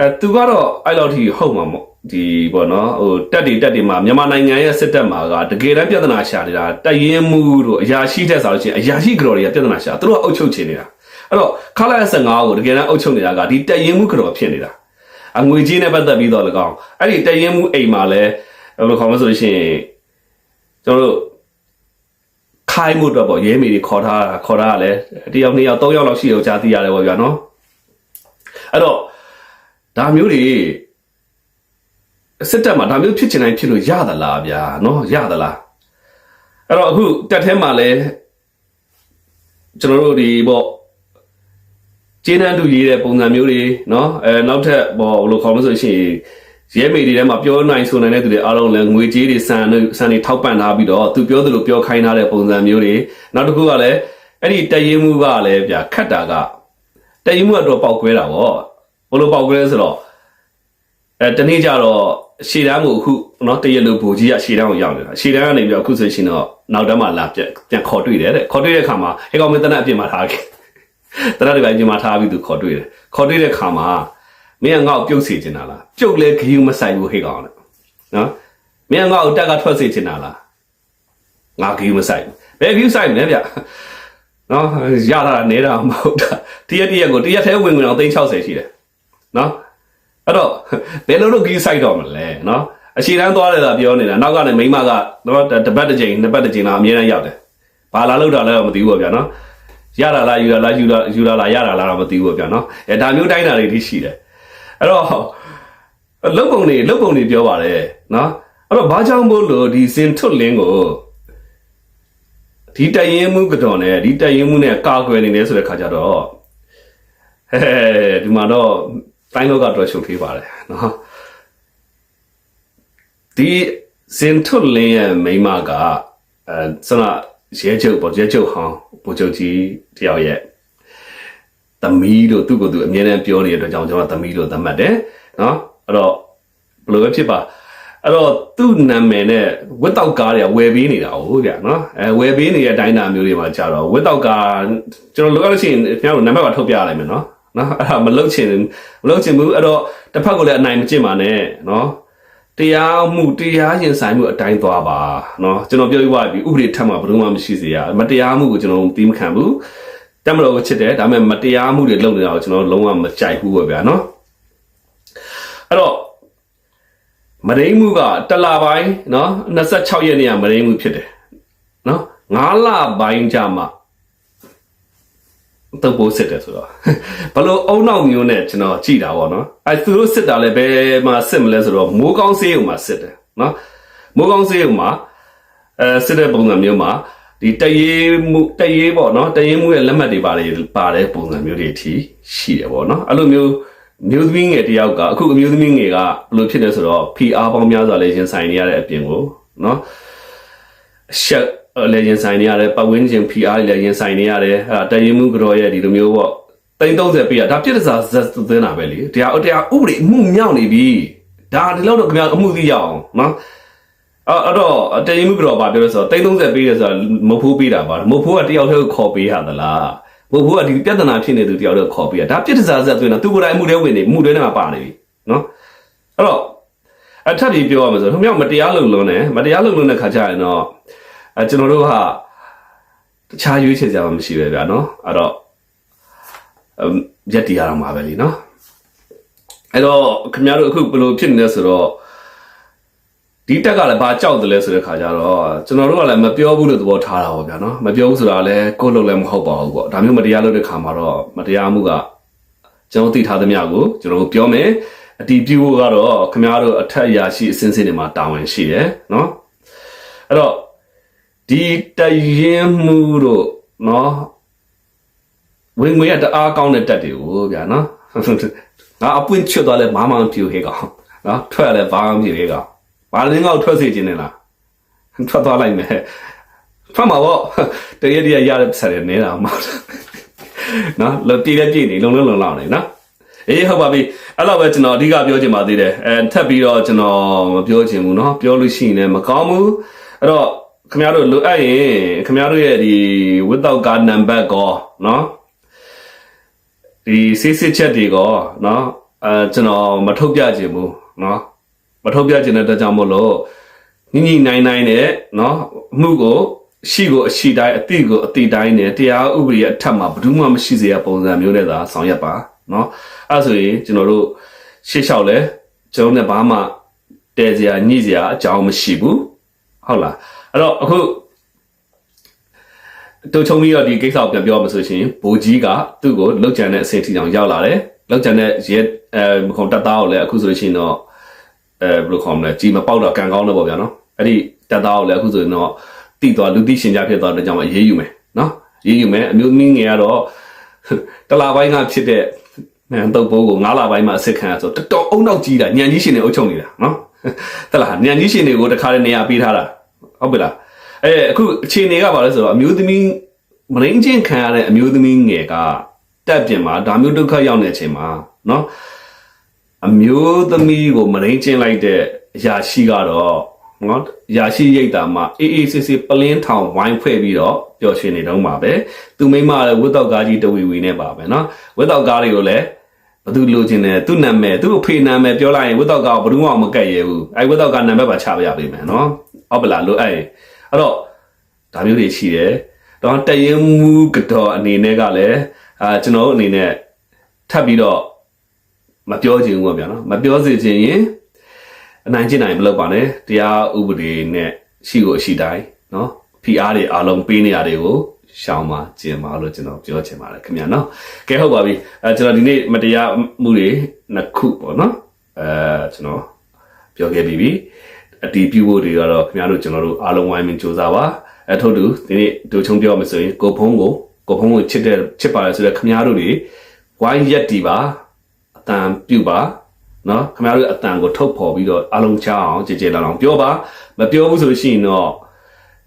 Speaker 1: အဲသူကတော့အဲ့လောက်ထိဟုတ်မှာမို့ဒီဗောနော်ဟိုတက်တွေတက်တွေမှာမြန်မာနိုင်ငံရဲ့စစ်တပ်မှာကတကယ်တမ်းပြဿနာရှာနေတာတရင်မှုတို့အရာရှိတဲ့ဆိုလို့ရှိရင်အရာရှိကြော်တွေကပြဿနာရှာသူတို့ကအုပ်ချုပ်ချင်နေတာအဲ့တော့ခလာ15ကိုတကယ်တမ်းအုပ်ချုပ်နေတာကဒီတရင်မှုကြော်ဖြစ်နေတာအငွေကြီးနဲ့ပတ်သက်ပြီးတော့၎င်းအဲ့ဒီတရင်မှုအိမ်မှာလည်းဘယ်လိုခေါ်မလဲဆိုလို့ရှိရင်ကျွန်တော်တို့ ခိုင်းမှုအတွက်ပေါ့ရဲမေတွေခေါ်ထားတာခေါ်ထားတာလဲတယောက်နှစ်ယောက်သုံးယောက်လောက်ရှိတော့ကြားသိရတယ်ပေါ့ဗျာနော်အဲ့တော့ဒါမျိုးတွေစစ်တပ်မှာဒါမျိုးဖြစ်ချင်တိုင်းဖြစ်လို့ရသလားဗျာနော်ရသလားအဲ့တော့အခုတက်ထဲမှာလဲကျွန်တော်တို့ဒီပေါ့ကျေးနန်းတူရေးတဲ့ပုံစံမျိုးတွေနော်အဲနောက်ထပ်ပေါ့ဘယ်လိုခေါ်မလို့ဆိုရှင် ရဲမေတွေထဲမှာပြောနိုင်ဆိုနိုင်တဲ့သူတွေအားလုံးလည်းငွေကြေးတွေစံတွေစံတွေထောက်ပံ့ထားပြီးတော့သူပြောသလိုပြောခိုင်းထားတဲ့ပုံစံမျိုးတွေနောက်တစ်ခုကလည်းအဲ့ဒီတရင်မှုကလည်းဗျာခတ်တာကတရင်မှုကတော့ပောက်ကွဲတာပေါ့ဘယ်လိုပောက်ကွဲလဲဆိုတော့အဲတနေ့ကျတော့ရှေ့တန်းကိုအခုเนาะတရက်လိုဘူကြီးကရှေ့တန်းကိုရောက်နေတာရှေ့တန်းကနေပြီးတော့အခုဆိုရှင်တော့နောက်တန်းမှာလာပြန်ပြန်ခေါ်တွေ့တယ်တဲ့ခေါ်တွေ့တဲ့အခါမှာဟဲကောင်မင်းတနက်အပြင်မှာထားခဲ့တနက်တွေပိုင်းပြင်မှာထားပြီးသူခေါ်တွေ့တယ်ခေါ်တွေ့တဲ့အခါမှာ မင်းကငါ့ကိုပြုတ်စေချင်တာလားပြုတ်လဲခယူးမဆိုင်ဘူးဟဲကောင်နဲ့နော်မင်းကငါ့ကိုတက်ကထွက်စေချင်တာလားငါခယူးမဆိုင်ဘူးဘယ်ခယူးဆိုင်မလဲဗျနော်ရတာနေတာမဟုတ်တာတရက်တရက်ကိုတရက်သေးဝင်ဝင်အောင်360ရှိတယ်နော်အဲ့တော့ဘယ်လိုလုပ်ခယူးဆိုင်တော့မလဲနော်အရှိတန်းသွားတယ်လားပြောနေတာနောက်ကနေမိမကတော့တပတ်တစ်ချိန်နှစ်ပတ်တစ်ချိန်လောက်အမြဲတမ်းရောက်တယ်ဘာလာလို့တာလဲတော့မသိဘူးပေါ့ဗျာနော်ရတာလားယူတာလားယူတာယူတာလားရတာလားတော့မသိဘူးပေါ့ဗျာနော်အဲဒါမျိုးတိုင်းတာတွေထိရှိတယ် အဲ့တော့လုတ်ပုံတွေလုတ်ပုံတွေပြောပါတယ်နော်အဲ့တော့ဘာကြောင့်မို့လို့ဒီစင်ထွတ်လင်းကိုဒီတရင်မှုကတော်နဲ့ဒီတရင်မှုနဲ့ကာကွယ်နေတယ်ဆိုတဲ့ခါကျတော့ဟဲဒီမှာတော့တိုင်းလောကတော့ရှုပ်သေးပါတယ်နော်ဒီစင်ထွတ်လင်းရဲ့မိန်းမကအဲစနရဲချုပ်ပေါ့ရဲချုပ်ဟောင်းဗိုလ်ချုပ်ကြီးတယောက်ရဲ့ သမီးလို့သူ့ကိုယ်သူအမြဲတမ်းပြောနေတဲ့အတွက်ကြောင့်ကျွန်တော်သမီးလို့သတ်မှတ်တယ်နော်အဲ့တော့ဘယ်လိုပဲဖြစ်ပါအဲ့တော့သူ့နာမည်နဲ့ဝက်တောက်ကားတွေကဝယ်ပေးနေတာဟုတ်ဗျာနော်အဲဝယ်ပေးနေတဲ့အတိုင်းအတာမျိုးတွေမှာကြာတော့ဝက်တောက်ကားကျွန်တော်လိုအပ်လို့ရှိရင်ခင်ဗျားတို့နံပါတ်ပါထုတ်ပြရလိုက်မယ်နော်နော်အဲ့ဒါမလုပ်ချင်မလုပ်ချင်ဘူးအဲ့တော့တစ်ဖက်ကလည်းအနိုင်မကျင့်ပါနဲ့နော်တရားမှုတရားရင်ဆိုင်မှုအတိုင်းသွားပါเนาะကျွန်တော်ပြောပြပါပြီဥပဒေထက်မှဘယ်သူမှမရှိစေရမတရားမှုကိုကျွန်တော်သီးမခံဘူး တက်မတော်ကိုချစ်တယ်ဒါပေမဲ့မတရားမှုတွေလုပ်နေတာကိုကျွန်တော်လုံးဝမကြိုက်ဘူးပဲဗျာနော်အဲ့တော့မရိမှုကတလပိုင်းနော်26ရက်နေ့ကမရိမှုဖြစ်တယ်နော်9လပိုင်းကြာမှတုပ်ပိုးစစ်တယ်ဆိုတော့ဘလို့အုံနောက်မျိုးနဲ့ကျွန်တော်ကြည်တာပေါ့နော်အဲသူတို့စစ်တာလည်းဘယ်မှာစစ်မလဲဆိုတော့မိုးကောင်းစေးုံမှာစစ်တယ်နော်မိုးကောင်းစေးုံမှာအဲစစ်တဲ့ပုံစံမျိုးမှာ ဒီတရေမှုတရေပေါ့နော်တရေမှုရဲ့လက်မှတ်တွေပါတယ်ပါတဲ့ပုံစံမျိုးတွေအထိရှိတယ်ပေါ့နော်အဲ့လိုမျိုးမျိုးသမီးငယ်တယောက်ကအခုအမျိုးသမီးငယ်ကဘယ်လိုဖြစ်လဲဆိုတော့ PR ပေါင်းများစွာလည်းရင်ဆိုင်နေရတဲ့အပြင်ကိုနော်ရှက်လည်းရင်ဆိုင်နေရတယ်ပတ်ဝန်းကျင် PR လည်းရင်ဆိုင်နေရတယ်အဲ့ဒါတရင်မှုကြောရဲ့ဒီလိုမျိုးပေါ့တိန်30ပြရဒါပြစ်ဒစာဇက်သွင်းတာပဲလေတရားတရားဥပဒေအမှုမြောက်နေပြီဒါဒီလောက်တော့ခင်ဗျာအမှုသိရအောင်နော် အဲ့အဲ့တော့တရင်မှုကြောပါပြောလို့ဆိုတော့တိန်30ပေးရဆိုတာမဟုတ်ဘူးပေးတာပါမဟုတ်ဘူးကတယောက်တည်းကိုခေါ်ပေးရသလားမဟုတ်ဘူးကဒီပြဿနာဖြစ်နေသူတယောက်တည်းခေါ်ပေးရဒါပြစ်ဒစာဇက်သွင်းတာသူကိုယ်တိုင်အမှုတွေဝင်နေမှုတွေထဲမှာပါနေပြီနော်အဲ့တော့အထက်ပြီးပြောရမှာဆိုတော့ခင်ဗျာမတရားလုံလုံးနဲ့မတရားလုံလုံးတဲ့ခါကျရင်တော့အဲကျွန်တော်တို့ဟာတခြားရွေးချယ်ကြမှာမရှိပဲဗျာနော်အဲ့တော့ရက်တီရအောင်ပါပဲလीနော်အဲ့တော့ခင်ဗျားတို့အခုဘယ်လိုဖြစ်နေလဲဆိုတော့ ဒီတက်ကလည်းဘာကြောက်တယ်လဲဆိုတဲ့ခါကျတော့ကျွန်တော်တို့ကလည်းမပြောဘူးလို့သဘောထားတာပေါ့ဗျာနော်မပြောဘူးဆိုတာလည်းကိုယ်လုံးလည်းမဟုတ်ပါဘူးပေါ့ဒါမျိုးမတရားလုပ်တဲ့ခါမှာတော့မတရားမှုကကျွန်တော်သိထားသမျှကိုကျွန်တော်တို့ပြောမယ်အတီးပြုဖို့ကတော့ခင်ဗျားတို့အထက်အရာရှိအစင်းစင်းတွေမှာတာဝန်ရှိတယ်နော်အဲ့တော့ဒီတရင်မှုတို့နော်ဝင်ငွေရတအားကောင်းတဲ့တက်တွေကိုဗျာနော်ငါအပွင့်ချွတ်သွားလဲမမပြူဟေးကောင်နော်ထွက်လဲဘာမှမပြူဟေးကောင် ဘာလင်းကောက်ထွက်စေခြင်းနဲ့လားထွက်သွားလိုက်မယ်ထွက်မှာပေါ့တရရရရတဲ့ဆက်ရနေတာမှာနော်လောပြေးပြည့်နေလုံလုံလုံလောက်နေနော်အေးဟုတ်ပါပြီအဲ့တော့ပဲကျွန်တော်အဓိကပြောချင်ပါသေးတယ်အဲထပ်ပြီးတော့ကျွန်တော်မပြောချင်ဘူးเนาะပြောလို့ရှိရင်လည်းမကောင်းဘူးအဲ့တော့ခင်ဗျားတို့လိုအပ်ရင်ခင်ဗျားတို့ရဲ့ဒီ without card number ကောเนาะဒီစစ်စစ်ချက်တွေကောเนาะအဲကျွန်တော်မထုတ်ပြခြင်းဘူးเนาะ မထုတ်ပြခြင်းတဲ့အတွက်ကြောင့်မို့လို့ညီညီနိုင်နိုင်နဲ့နော်အမှုကိုရှိကိုအရှိတိုင်းအတိကိုအတိတိုင်းနဲ့တရားဥပဒေအထက်မှာဘယ်သူမှမရှိစေရပုံစံမျိုးနဲ့သာဆောင်ရွက်ပါနော်အဲ့ဆိုရင်ကျွန်တော်တို့ရှေ့လျှောက်လဲကျွန်တော်နဲ့ဘာမှတဲစရာညှိစရာအကြောင်းမရှိဘူးဟုတ်လားအဲ့တော့အခုတူချုံပြီးတော့ဒီကိစ္စကိုပြန်ပြောမှဆိုရှင်ဘိုးကြီးကသူ့ကိုလောက်ကျန်တဲ့အဆင့်ထိအောင်ရောက်လာတယ်လောက်ကျန်တဲ့ရဲအဲခေါင်းတပ်သားကိုလည်းအခုဆိုလို့ရှိရင်တော့ အဲဘယ်လိုခေါ်မလဲကြီးမပေါက်တော့ကံကောင်းတော့ပေါ့ဗျာနော်အဲ့ဒီတက်သားကိုလည်းအခုဆိုရင်တော့တိသွားလူသိရှင်ကြဖြစ်သွားတဲ့ကြောင့်အေးအေးယူမယ်နော်အေးအေးယူမယ်အမျိုးသမီးငယ်ကတော့တလာပိုင်းကဖြစ်တဲ့နန်တုတ်ဘိုးကို9လပိုင်းမှာအစ်စ်ခံရဆိုတော်တော်အုံနောက်ကြီးတာညံကြီးရှင်နေအုပ်ချုပ်နေတာနော်တလားညံကြီးရှင်တွေကိုတခါတည်းနေရာပေးထားတာဟုတ်ပြီလားအဲအခုအခြေအနေကဘာလဲဆိုတော့အမျိုးသမီးမရင်းချင်းခံရတဲ့အမျိုးသမီးငယ်ကတက်ပြင်မှာဒါမျိုးဒုက္ခရောက်နေတဲ့အချိန်မှာနော် အမျိုးသမီးကိုမရင်းချင်းလိုက်တဲ့အရာရှိကတော့နော်ရာရှိရိတ်တာမှာအေးအေးဆေးဆေးပလင်းထောင်ဝိုင်းဖွဲ့ပြီးတော့ပျော်ရွှင်နေတော့မှာပဲသူမိမလည်းဝတ်တော့ကားကြီးတဝီဝီနဲ့ပါပဲနော်ဝတ်တော့ကားတွေကိုလည်းဘသူလိုချင်တယ်သူ့နာမည်သူ့အဖေနာမည်ပြောလိုက်ရင်ဝတ်တော့ကားဘယ်သူမှမကတ်ရဘူးအဲဝတ်တော့ကားနာမည်ပါချပြပေးမယ်နော်ဟုတ်ပလားလိုအဲ့အဲ့တော့ဒါမျိုးတွေရှိတယ်တော့တရင်မူကတော့အနေနဲ့ကလည်းအာကျွန်တော်အနေနဲ့ထပ်ပြီးတော့ မပြောချင်ဘူးပေါ့ဗျာနော်မပြောစေချင်ရင်အနိုင်ကျင့်နိုင်မလုပ်ပါနဲ့တရားဥပဒေနဲ့ရှိကိုရှိတိုင်းနော်ဖိအားတွေအားလုံးပေးနေရတွေကိုရှောင်ပါကျင်ပါလို့ကျွန်တော်ပြောချင်ပါတယ်ခင်ဗျာနော်ကဲဟုတ်ပါပြီအဲကျွန်တော်ဒီနေ့မတရားမှုတွေနှစ်ခုပေါ့နော်အဲကျွန်တော်ပြောခဲ့ပြီးပြီအတီးပြဖို့တွေကတော့ခင်ဗျားတို့ကျွန်တော်တို့အားလုံးဝိုင်းပြီးစူးစမ်းပါအထုတ်တူဒီနေ့ဒုချုံပြောမှဆိုရင်ကိုဖုံးကိုကိုဖုံးကိုချစ်တဲ့ချစ်ပါလေဆိုတော့ခင်ဗျားတို့တွေဝိုင်းရက်တီပါ တန်ပြုပါနော်ခင်ဗျားတို့အတန်ကိုထုတ်ဖော်ပြီးတော့အားလုံးချအောင်ကြည်ကြည်လောင်လောင်ပြောပါမပြောဘူးဆိုလို့ရှိရင်တော့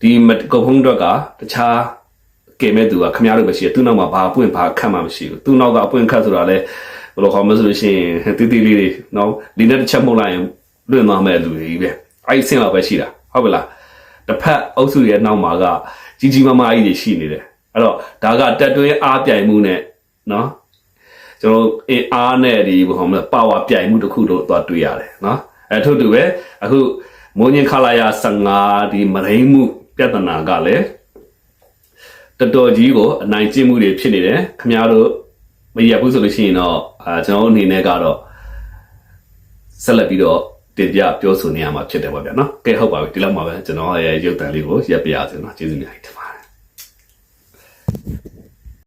Speaker 1: ဒီမကိုဖုံးတော့ကတခြားကဲမဲ့သူကခမရတို့ပဲရှိတယ်သူနောက်မှာဘာအပွင့်ဘာခတ်မှမရှိဘူးသူနောက်ကအပွင့်ခတ်ဆိုတာလဲဘယ်လိုခေါ်မလဲဆိုလို့ရှိရင်တီတီလေးတွေနော်ဒီနေ့တစ်ချက်မှုတ်လိုက်ရင်လွင့်သွားမဲ့လူတွေကြီးပဲအဲ့ဒီအဆင့်လောက်ပဲရှိတာဟုတ်ကလားတစ်ဖက်အုပ်စုရဲ့နောက်မှာကကြီးကြီးမားမားကြီးတွေရှိနေတယ်အဲ့တော့ဒါကတက်တွင်းအားပြိုင်မှုနဲ့နော် ကျွန်တော်အင်အားနဲ့ဒီဘယ်လိုမလဲပါဝါပြိုင်မှုတစ်ခုတော့သွားတွေ့ရတယ်နော်အဲထို့တူပဲအခုမုံညင်ခလာယာ15ဒီမရိန်မှုပြဿနာကလည်းတော်တော်ကြီးကိုအနိုင်ကျင့်မှုတွေဖြစ်နေတယ်ခင်ဗျားတို့မရဘူးဆိုလို့ရှိရင်တော့အာကျွန်တော်တို့အနေနဲ့ကတော့ဆက်လက်ပြီးတော့တင်ပြပြောဆိုနေရမှာဖြစ်တယ်ပေါ့ဗျာနော်ကဲဟုတ်ပါပြီဒီလောက်မှာပဲကျွန်တော်ရဲ့ရုပ်တံလေးကိုရပ်ပြရအောင်နော်ကျေးဇူးများတင်ပါ